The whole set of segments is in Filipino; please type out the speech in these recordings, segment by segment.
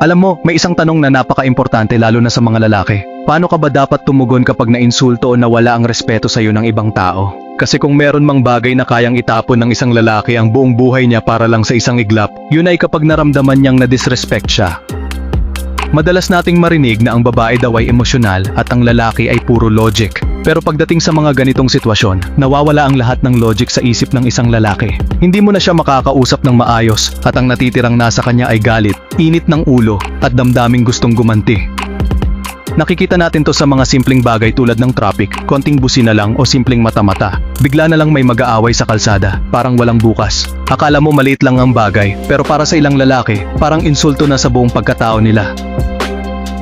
Alam mo, may isang tanong na napaka-importante lalo na sa mga lalaki. Paano ka ba dapat tumugon kapag nainsulto o nawala ang respeto sa iyo ng ibang tao? Kasi kung meron mang bagay na kayang itapon ng isang lalaki ang buong buhay niya para lang sa isang iglap, yun ay kapag naramdaman niyang na-disrespect siya. Madalas nating marinig na ang babae daw ay emosyonal at ang lalaki ay puro logic. Pero pagdating sa mga ganitong sitwasyon, nawawala ang lahat ng logic sa isip ng isang lalaki. Hindi mo na siya makakausap ng maayos at ang natitirang nasa kanya ay galit, init ng ulo at damdaming gustong gumanti. Nakikita natin to sa mga simpleng bagay tulad ng traffic, konting busina lang o simpleng mata-mata. Bigla na lang may mag-aaway sa kalsada, parang walang bukas. Akala mo maliit lang ang bagay, pero para sa ilang lalaki, parang insulto na sa buong pagkatao nila.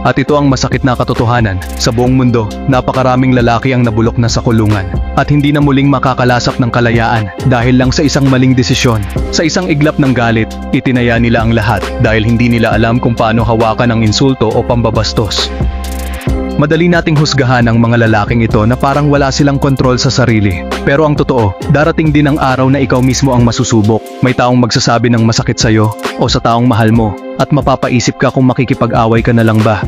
At ito ang masakit na katotohanan. Sa buong mundo, napakaraming lalaki ang nabulok na sa kulungan. At hindi na muling makakalasap ng kalayaan dahil lang sa isang maling desisyon. Sa isang iglap ng galit, itinaya nila ang lahat dahil hindi nila alam kung paano hawakan ang insulto o pambabastos. Madali nating husgahan ang mga lalaking ito na parang wala silang kontrol sa sarili. Pero ang totoo, darating din ang araw na ikaw mismo ang masusubok. May taong magsasabi ng masakit sa'yo o sa taong mahal mo at mapapaisip ka kung makikipag-away ka na lang ba.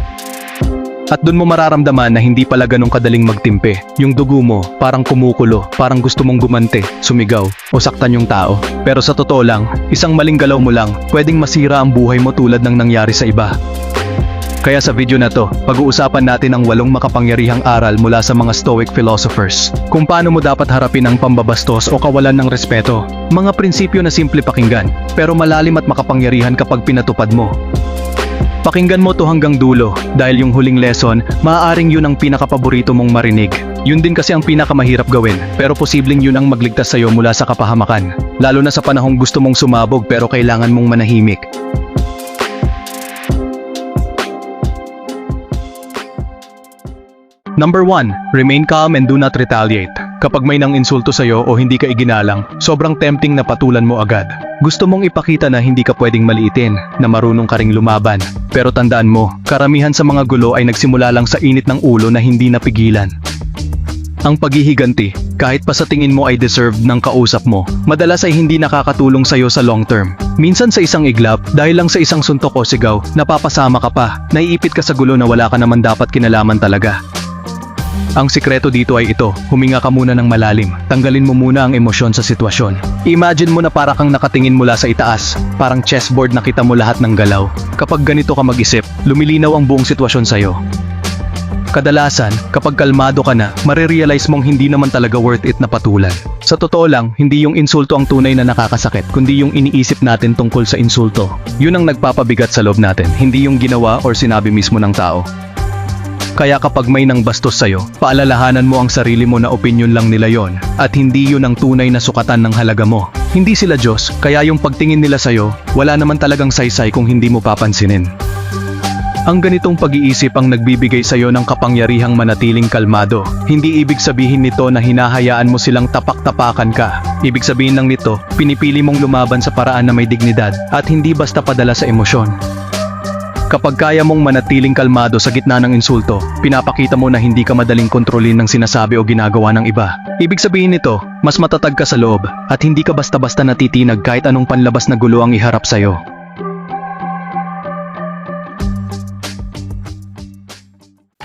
At dun mo mararamdaman na hindi pala ganong kadaling magtimpe. Yung dugo mo, parang kumukulo, parang gusto mong gumante, sumigaw, o saktan yung tao. Pero sa totoo lang, isang maling galaw mo lang, pwedeng masira ang buhay mo tulad ng nangyari sa iba. Kaya sa video na to, pag-uusapan natin ang walong makapangyarihang aral mula sa mga Stoic philosophers. Kung paano mo dapat harapin ang pambabastos o kawalan ng respeto. Mga prinsipyo na simple pakinggan, pero malalim at makapangyarihan kapag pinatupad mo. Pakinggan mo to hanggang dulo, dahil yung huling lesson, maaaring yun ang pinakapaborito mong marinig. Yun din kasi ang pinakamahirap gawin, pero posibleng yun ang magligtas sa'yo mula sa kapahamakan. Lalo na sa panahong gusto mong sumabog pero kailangan mong manahimik. Number 1. Remain calm and do not retaliate. Kapag may nang insulto sa'yo o hindi ka iginalang, sobrang tempting na patulan mo agad. Gusto mong ipakita na hindi ka pwedeng maliitin, na marunong ka ring lumaban. Pero tandaan mo, karamihan sa mga gulo ay nagsimula lang sa init ng ulo na hindi napigilan. Ang paghihiganti, kahit pa sa tingin mo ay deserved ng kausap mo, madalas ay hindi nakakatulong sa'yo sa long term. Minsan sa isang iglap, dahil lang sa isang suntok o sigaw, napapasama ka pa, naiipit ka sa gulo na wala ka naman dapat kinalaman talaga. Ang sikreto dito ay ito, huminga ka muna ng malalim, tanggalin mo muna ang emosyon sa sitwasyon. Imagine mo na para kang nakatingin mula sa itaas, parang chessboard na kita mo lahat ng galaw. Kapag ganito ka mag-isip, lumilinaw ang buong sitwasyon sa'yo. Kadalasan, kapag kalmado ka na, marirealize mong hindi naman talaga worth it na patulan. Sa totoo lang, hindi yung insulto ang tunay na nakakasakit, kundi yung iniisip natin tungkol sa insulto. Yun ang nagpapabigat sa loob natin, hindi yung ginawa or sinabi mismo ng tao. Kaya kapag may nang bastos sa'yo, paalalahanan mo ang sarili mo na opinion lang nila yon at hindi yun ang tunay na sukatan ng halaga mo. Hindi sila Diyos, kaya yung pagtingin nila sa'yo, wala naman talagang saysay kung hindi mo papansinin. Ang ganitong pag-iisip ang nagbibigay sa'yo ng kapangyarihang manatiling kalmado. Hindi ibig sabihin nito na hinahayaan mo silang tapak-tapakan ka. Ibig sabihin lang nito, pinipili mong lumaban sa paraan na may dignidad at hindi basta padala sa emosyon. Kapag kaya mong manatiling kalmado sa gitna ng insulto, pinapakita mo na hindi ka madaling kontrolin ng sinasabi o ginagawa ng iba. Ibig sabihin nito, mas matatag ka sa loob at hindi ka basta-basta natitinag kahit anong panlabas na gulo ang iharap sa'yo.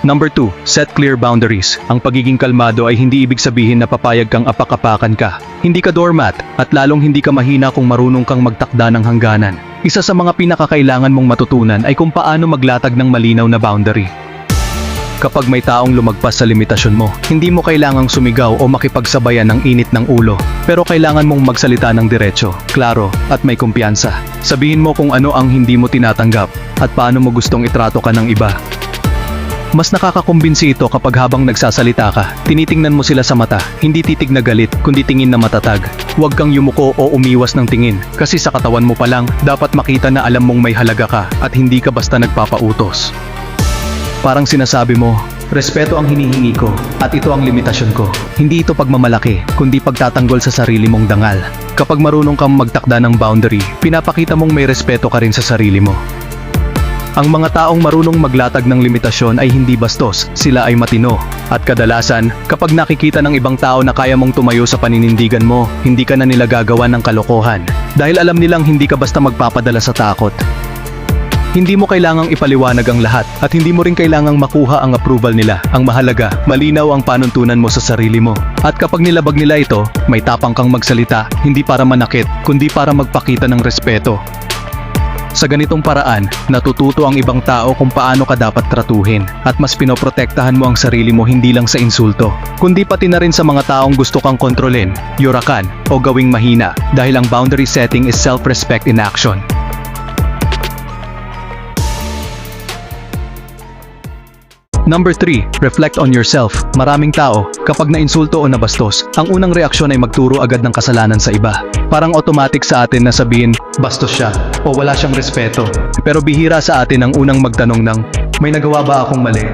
Number 2, set clear boundaries. Ang pagiging kalmado ay hindi ibig sabihin na papayag kang apak-apakan ka. Hindi ka doormat at lalong hindi ka mahina kung marunong kang magtakda ng hangganan. Isa sa mga pinakakailangan mong matutunan ay kung paano maglatag ng malinaw na boundary. Kapag may taong lumagpas sa limitasyon mo, hindi mo kailangang sumigaw o makipagsabayan ng init ng ulo. Pero kailangan mong magsalita ng diretsyo, klaro, at may kumpiyansa. Sabihin mo kung ano ang hindi mo tinatanggap at paano mo gustong itrato ka ng iba. Mas nakakakumbinsi ito kapag habang nagsasalita ka, tinitingnan mo sila sa mata, hindi titig na galit, kundi tingin na matatag. Huwag kang yumuko o umiwas ng tingin, kasi sa katawan mo pa lang, dapat makita na alam mong may halaga ka at hindi ka basta nagpapautos. Parang sinasabi mo, respeto ang hinihingi ko at ito ang limitasyon ko. Hindi ito pagmamalaki, kundi pagtatanggol sa sarili mong dangal. Kapag marunong kang magtakda ng boundary, pinapakita mong may respeto ka rin sa sarili mo. Ang mga taong marunong maglatag ng limitasyon ay hindi bastos, sila ay matino. At kadalasan, kapag nakikita ng ibang tao na kaya mong tumayo sa paninindigan mo, hindi ka na nila gagawa ng kalokohan. Dahil alam nilang hindi ka basta magpapadala sa takot. Hindi mo kailangang ipaliwanag ang lahat at hindi mo rin kailangang makuha ang approval nila. Ang mahalaga, malinaw ang panuntunan mo sa sarili mo. At kapag nilabag nila ito, may tapang kang magsalita, hindi para manakit, kundi para magpakita ng respeto. Sa ganitong paraan, natututo ang ibang tao kung paano ka dapat tratuhin at mas pinoprotektahan mo ang sarili mo hindi lang sa insulto, kundi pati na rin sa mga taong gusto kang kontrolin, yurakan o gawing mahina dahil ang boundary setting is self-respect in action. Number 3, reflect on yourself. Maraming tao, kapag nainsulto o nabastos, ang unang reaksyon ay magturo agad ng kasalanan sa iba. Parang automatic sa atin na sabihin, bastos siya, o wala siyang respeto. Pero bihira sa atin ang unang magtanong ng, may nagawa ba akong mali?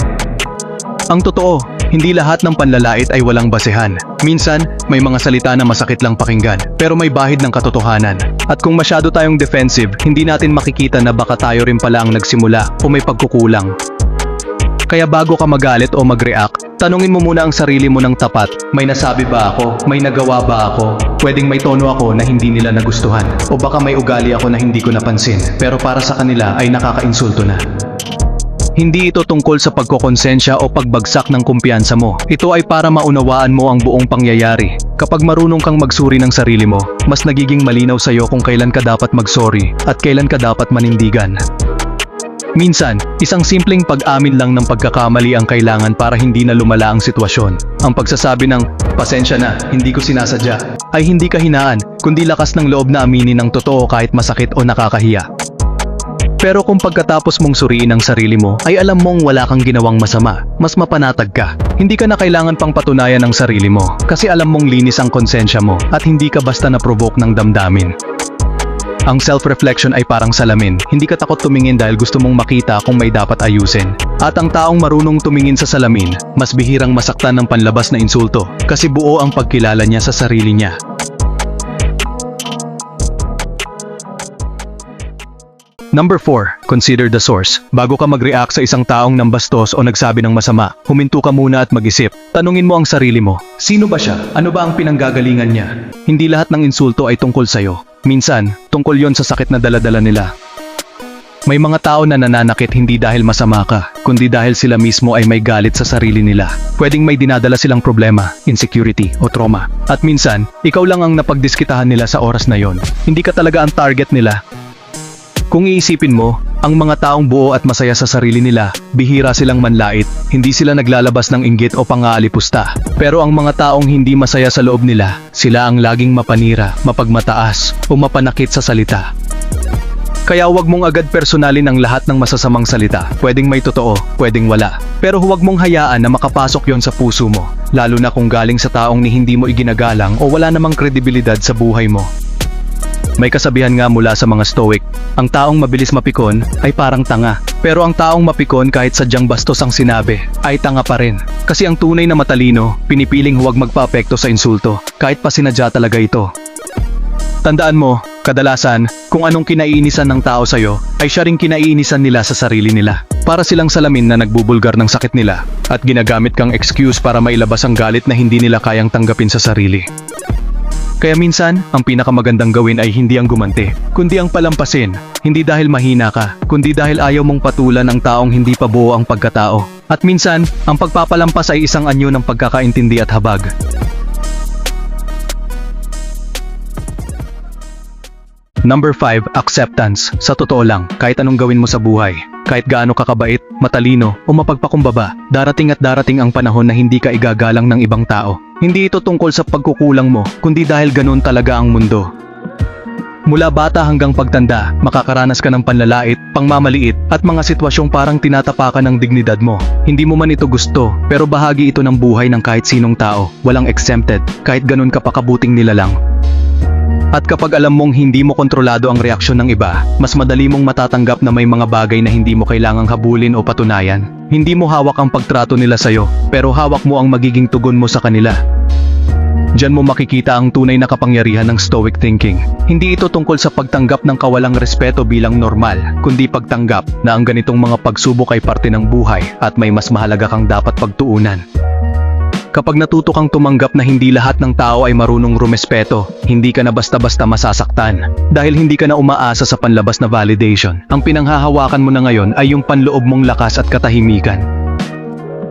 Ang totoo, hindi lahat ng panlalait ay walang basehan. Minsan, may mga salita na masakit lang pakinggan, pero may bahid ng katotohanan. At kung masyado tayong defensive, hindi natin makikita na baka tayo rin pala ang nagsimula o may pagkukulang. Kaya bago ka magalit o mag-react, tanungin mo muna ang sarili mo ng tapat. May nasabi ba ako? May nagawa ba ako? Pwedeng may tono ako na hindi nila nagustuhan. O baka may ugali ako na hindi ko napansin. Pero para sa kanila ay nakakainsulto na. Hindi ito tungkol sa pagkokonsensya o pagbagsak ng kumpiyansa mo. Ito ay para maunawaan mo ang buong pangyayari. Kapag marunong kang magsuri ng sarili mo, mas nagiging malinaw sa'yo kung kailan ka dapat magsorry at kailan ka dapat manindigan. Minsan, isang simpleng pag-amin lang ng pagkakamali ang kailangan para hindi na lumala ang sitwasyon. Ang pagsasabi ng, pasensya na, hindi ko sinasadya, ay hindi kahinaan, kundi lakas ng loob na aminin ng totoo kahit masakit o nakakahiya. Pero kung pagkatapos mong suriin ang sarili mo, ay alam mong wala kang ginawang masama, mas mapanatag ka. Hindi ka na kailangan pang patunayan ang sarili mo, kasi alam mong linis ang konsensya mo at hindi ka basta na-provoke ng damdamin. Ang self-reflection ay parang salamin. Hindi ka takot tumingin dahil gusto mong makita kung may dapat ayusin. At ang taong marunong tumingin sa salamin, mas bihirang masaktan ng panlabas na insulto kasi buo ang pagkilala niya sa sarili niya. Number 4. Consider the source. Bago ka mag-react sa isang taong nambastos o nagsabi ng masama, huminto ka muna at mag-isip. Tanungin mo ang sarili mo. Sino ba siya? Ano ba ang pinanggagalingan niya? Hindi lahat ng insulto ay tungkol sa'yo. Minsan, tungkol yon sa sakit na daladala nila. May mga tao na nananakit hindi dahil masama ka, kundi dahil sila mismo ay may galit sa sarili nila. Pwedeng may dinadala silang problema, insecurity o trauma. At minsan, ikaw lang ang napagdiskitahan nila sa oras na yon. Hindi ka talaga ang target nila, kung iisipin mo, ang mga taong buo at masaya sa sarili nila, bihira silang manlait, hindi sila naglalabas ng inggit o pangaalipusta. Pero ang mga taong hindi masaya sa loob nila, sila ang laging mapanira, mapagmataas, o mapanakit sa salita. Kaya huwag mong agad personalin ang lahat ng masasamang salita. Pwedeng may totoo, pwedeng wala. Pero huwag mong hayaan na makapasok yon sa puso mo, lalo na kung galing sa taong ni hindi mo iginagalang o wala namang kredibilidad sa buhay mo. May kasabihan nga mula sa mga stoic, ang taong mabilis mapikon ay parang tanga. Pero ang taong mapikon kahit sadyang bastos ang sinabi, ay tanga pa rin. Kasi ang tunay na matalino, pinipiling huwag magpa-apekto sa insulto, kahit pa sinadya talaga ito. Tandaan mo, kadalasan, kung anong kinaiinisan ng tao sa'yo, ay siya ring kinaiinisan nila sa sarili nila. Para silang salamin na nagbubulgar ng sakit nila, at ginagamit kang excuse para mailabas ang galit na hindi nila kayang tanggapin sa sarili. Kaya minsan, ang pinakamagandang gawin ay hindi ang gumanti, kundi ang palampasin. Hindi dahil mahina ka, kundi dahil ayaw mong patulan ang taong hindi pa buo ang pagkatao. At minsan, ang pagpapalampas ay isang anyo ng pagkakaintindi at habag. Number 5, acceptance. Sa totoo lang, kahit anong gawin mo sa buhay, kahit gaano ka kabait, matalino, o mapagpakumbaba, darating at darating ang panahon na hindi ka igagalang ng ibang tao. Hindi ito tungkol sa pagkukulang mo, kundi dahil ganun talaga ang mundo. Mula bata hanggang pagtanda, makakaranas ka ng panlalait, pangmamaliit, at mga sitwasyong parang tinatapakan ng dignidad mo. Hindi mo man ito gusto, pero bahagi ito ng buhay ng kahit sinong tao, walang exempted, kahit ganun ka pa kabuting nilalang. At kapag alam mong hindi mo kontrolado ang reaksyon ng iba, mas madali mong matatanggap na may mga bagay na hindi mo kailangang habulin o patunayan. Hindi mo hawak ang pagtrato nila sa'yo, pero hawak mo ang magiging tugon mo sa kanila. Diyan mo makikita ang tunay na kapangyarihan ng stoic thinking. Hindi ito tungkol sa pagtanggap ng kawalang respeto bilang normal, kundi pagtanggap na ang ganitong mga pagsubok ay parte ng buhay at may mas mahalaga kang dapat pagtuunan. Kapag natuto kang tumanggap na hindi lahat ng tao ay marunong rumespeto, hindi ka na basta-basta masasaktan. Dahil hindi ka na umaasa sa panlabas na validation, ang pinanghahawakan mo na ngayon ay yung panloob mong lakas at katahimikan.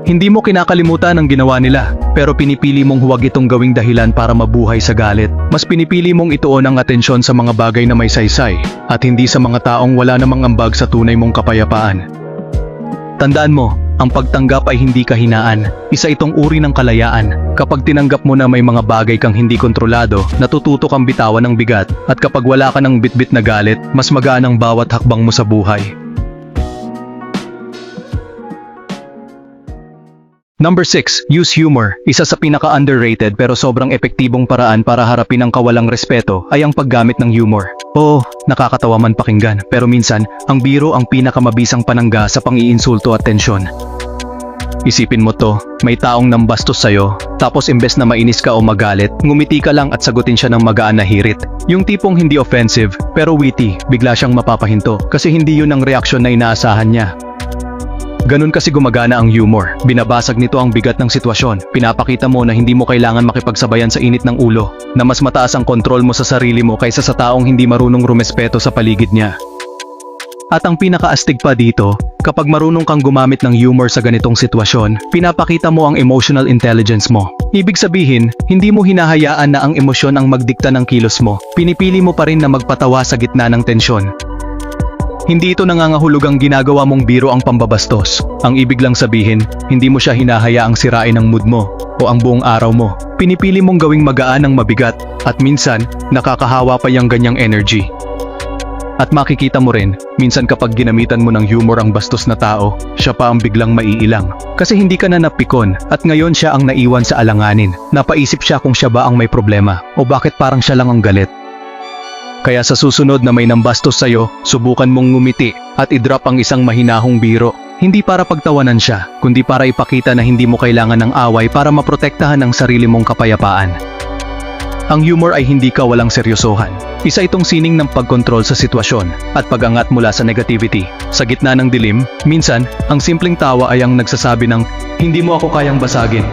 Hindi mo kinakalimutan ang ginawa nila, pero pinipili mong huwag itong gawing dahilan para mabuhay sa galit. Mas pinipili mong ituon ang atensyon sa mga bagay na may saysay, at hindi sa mga taong wala namang ambag sa tunay mong kapayapaan. Tandaan mo, ang pagtanggap ay hindi kahinaan. Isa itong uri ng kalayaan. Kapag tinanggap mo na may mga bagay kang hindi kontrolado, natututo kang bitawan ng bigat, at kapag wala ka ng bitbit na galit, mas magaan ang bawat hakbang mo sa buhay. Number 6, use humor. Isa sa pinaka-underrated pero sobrang epektibong paraan para harapin ang kawalang respeto ay ang paggamit ng humor. Oo, nakakatawa man pakinggan, pero minsan, ang biro ang pinakamabisang panangga sa pang-iinsulto at tensyon. Isipin mo to, may taong nambastos sa'yo, tapos imbes na mainis ka o magalit, ngumiti ka lang at sagutin siya ng magaan na hirit. Yung tipong hindi offensive, pero witty, bigla siyang mapapahinto, kasi hindi yun ang reaksyon na inaasahan niya. Ganun kasi gumagana ang humor. Binabasag nito ang bigat ng sitwasyon. Pinapakita mo na hindi mo kailangan makipagsabayan sa init ng ulo. Na mas mataas ang kontrol mo sa sarili mo kaysa sa taong hindi marunong rumespeto sa paligid niya. At ang pinakaastig pa dito, kapag marunong kang gumamit ng humor sa ganitong sitwasyon, pinapakita mo ang emotional intelligence mo. Ibig sabihin, hindi mo hinahayaan na ang emosyon ang magdikta ng kilos mo. Pinipili mo pa rin na magpatawa sa gitna ng tensyon. Hindi ito nangangahulugang ginagawa mong biro ang pambabastos. Ang ibig lang sabihin, hindi mo siya hinahayaang sirain ang mood mo o ang buong araw mo. Pinipili mong gawing magaan ang mabigat at minsan, nakakahawa pa yung ganyang energy. At makikita mo rin, minsan kapag ginamitan mo ng humor ang bastos na tao, siya pa ang biglang maiilang. Kasi hindi ka na napikon at ngayon siya ang naiwan sa alanganin. Napaisip siya kung siya ba ang may problema o bakit parang siya lang ang galit. Kaya sa susunod na may nambastos sa'yo, subukan mong ngumiti at i-drop ang isang mahinahong biro. Hindi para pagtawanan siya, kundi para ipakita na hindi mo kailangan ng away para maprotektahan ang sarili mong kapayapaan. Ang humor ay hindi ka walang seryosohan. Isa itong sining ng pagkontrol sa sitwasyon at pagangat mula sa negativity. Sa gitna ng dilim, minsan, ang simpleng tawa ay ang nagsasabi ng, hindi mo ako kayang basagin.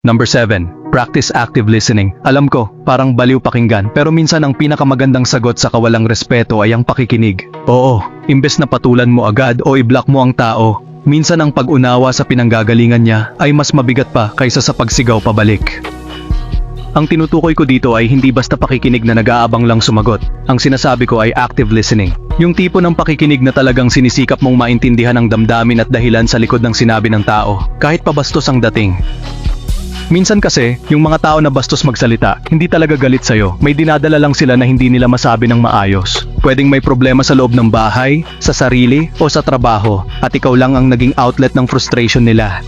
Number 7. Practice active listening. Alam ko, parang baliw pakinggan, pero minsan ang pinakamagandang sagot sa kawalang respeto ay ang pakikinig. Oo, imbes na patulan mo agad o i-block mo ang tao, minsan ang pag-unawa sa pinanggagalingan niya ay mas mabigat pa kaysa sa pagsigaw pabalik. Ang tinutukoy ko dito ay hindi basta pakikinig na nag-aabang lang sumagot. Ang sinasabi ko ay active listening. Yung tipo ng pakikinig na talagang sinisikap mong maintindihan ang damdamin at dahilan sa likod ng sinabi ng tao, kahit pabastos ang dating. Minsan kasi, yung mga tao na bastos magsalita, hindi talaga galit sa'yo. May dinadala lang sila na hindi nila masabi ng maayos. Pwedeng may problema sa loob ng bahay, sa sarili, o sa trabaho, at ikaw lang ang naging outlet ng frustration nila.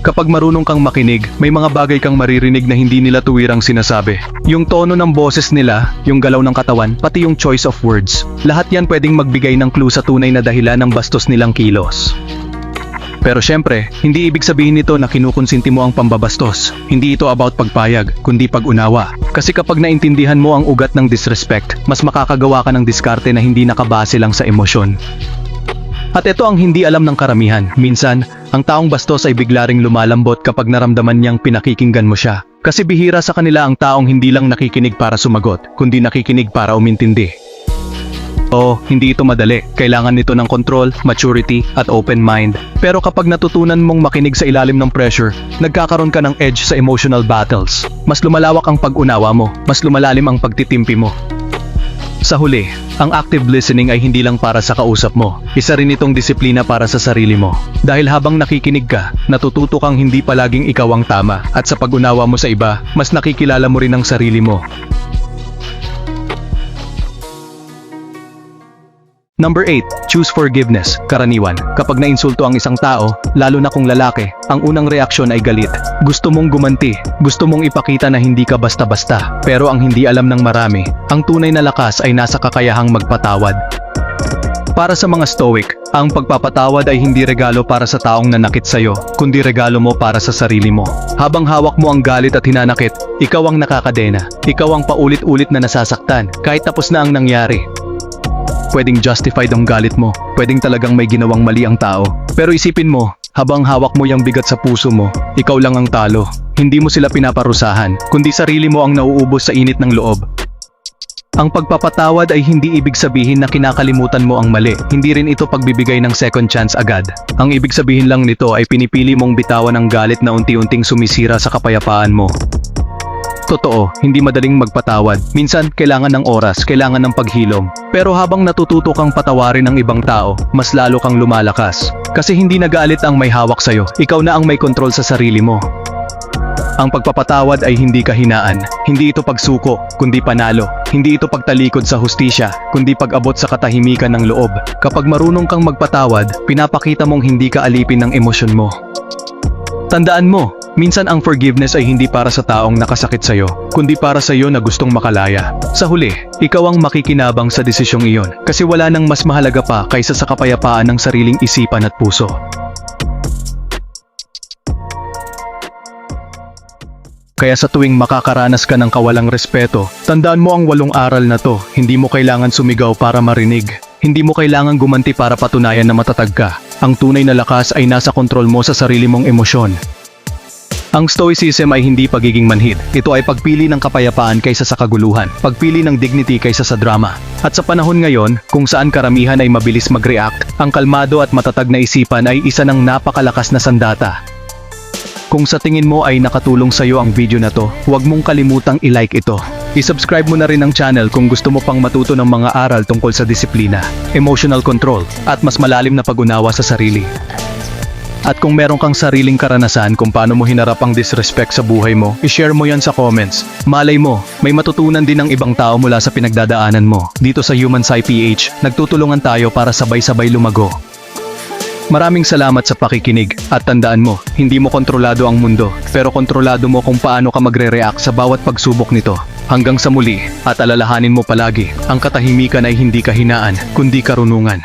Kapag marunong kang makinig, may mga bagay kang maririnig na hindi nila tuwirang sinasabi. Yung tono ng boses nila, yung galaw ng katawan, pati yung choice of words. Lahat yan pwedeng magbigay ng clue sa tunay na dahilan ng bastos nilang kilos. Pero syempre, hindi ibig sabihin nito na kinukonsinti mo ang pambabastos. Hindi ito about pagpayag, kundi pag-unawa. Kasi kapag naintindihan mo ang ugat ng disrespect, mas makakagawa ka ng diskarte na hindi nakabase lang sa emosyon. At ito ang hindi alam ng karamihan. Minsan, ang taong bastos ay bigla ring lumalambot kapag naramdaman niyang pinakikinggan mo siya. Kasi bihira sa kanila ang taong hindi lang nakikinig para sumagot, kundi nakikinig para umintindi. Oo, hindi ito madali. Kailangan nito ng control, maturity, at open mind. Pero kapag natutunan mong makinig sa ilalim ng pressure, nagkakaroon ka ng edge sa emotional battles. Mas lumalawak ang pag-unawa mo, mas lumalalim ang pagtitimpi mo. Sa huli, ang active listening ay hindi lang para sa kausap mo. Isa rin itong disiplina para sa sarili mo. Dahil habang nakikinig ka, natututo kang hindi palaging ikaw ang tama. At sa pag-unawa mo sa iba, mas nakikilala mo rin ang sarili mo. Number 8, choose forgiveness. Karaniwan, kapag nainsulto ang isang tao, lalo na kung lalaki, ang unang reaksyon ay galit. Gusto mong gumanti, gusto mong ipakita na hindi ka basta-basta. Pero ang hindi alam ng marami, ang tunay na lakas ay nasa kakayahang magpatawad. Para sa mga stoic, ang pagpapatawad ay hindi regalo para sa taong nanakit sa'yo, kundi regalo mo para sa sarili mo. Habang hawak mo ang galit at hinanakit, ikaw ang nakakadena. Ikaw ang paulit-ulit na nasasaktan, kahit tapos na ang nangyari. Pwedeng justified ang galit mo, pwedeng talagang may ginawang mali ang tao. Pero isipin mo, habang hawak mo yung bigat sa puso mo, ikaw lang ang talo. Hindi mo sila pinaparusahan, kundi sarili mo ang nauubos sa init ng loob. Ang pagpapatawad ay hindi ibig sabihin na kinakalimutan mo ang mali. Hindi rin ito pagbibigay ng second chance agad. Ang ibig sabihin lang nito ay pinipili mong bitawan ang galit na unti-unting sumisira sa kapayapaan mo. Totoo, hindi madaling magpatawad. Minsan, kailangan ng oras, kailangan ng paghilom. Pero habang natututo kang patawarin ang ibang tao, mas lalo kang lumalakas. Kasi hindi nagalit ang may hawak sa'yo, ikaw na ang may kontrol sa sarili mo. Ang pagpapatawad ay hindi kahinaan, hindi ito pagsuko, kundi panalo. Hindi ito pagtalikod sa hustisya, kundi pag-abot sa katahimikan ng loob. Kapag marunong kang magpatawad, pinapakita mong hindi ka alipin ng emosyon mo. Tandaan mo, minsan ang forgiveness ay hindi para sa taong nakasakit sa'yo, kundi para sa'yo na gustong makalaya. Sa huli, ikaw ang makikinabang sa desisyong iyon, kasi wala nang mas mahalaga pa kaysa sa kapayapaan ng sariling isipan at puso. Kaya sa tuwing makakaranas ka ng kawalang respeto, tandaan mo ang walong aral na to, hindi mo kailangan sumigaw para marinig. Hindi mo kailangan gumanti para patunayan na matatag ka. Ang tunay na lakas ay nasa kontrol mo sa sarili mong emosyon. Ang stoicism ay hindi pagiging manhid. Ito ay pagpili ng kapayapaan kaysa sa kaguluhan, pagpili ng dignity kaysa sa drama. At sa panahon ngayon, kung saan karamihan ay mabilis mag-react, ang kalmado at matatag na isipan ay isa ng napakalakas na sandata. Kung sa tingin mo ay nakatulong sa'yo ang video na to, huwag mong kalimutang i-like ito. I-subscribe mo na rin ang channel kung gusto mo pang matuto ng mga aral tungkol sa disiplina, emotional control, at mas malalim na pag-unawa sa sarili. At kung meron kang sariling karanasan kung paano mo hinarap ang disrespect sa buhay mo, i-share mo yan sa comments. Malay mo, may matutunan din ng ibang tao mula sa pinagdadaanan mo. Dito sa Human Sci PH, nagtutulungan tayo para sabay-sabay lumago. Maraming salamat sa pakikinig at tandaan mo, hindi mo kontrolado ang mundo, pero kontrolado mo kung paano ka magre-react sa bawat pagsubok nito. Hanggang sa muli, at alalahanin mo palagi, ang katahimikan ay hindi kahinaan, kundi karunungan.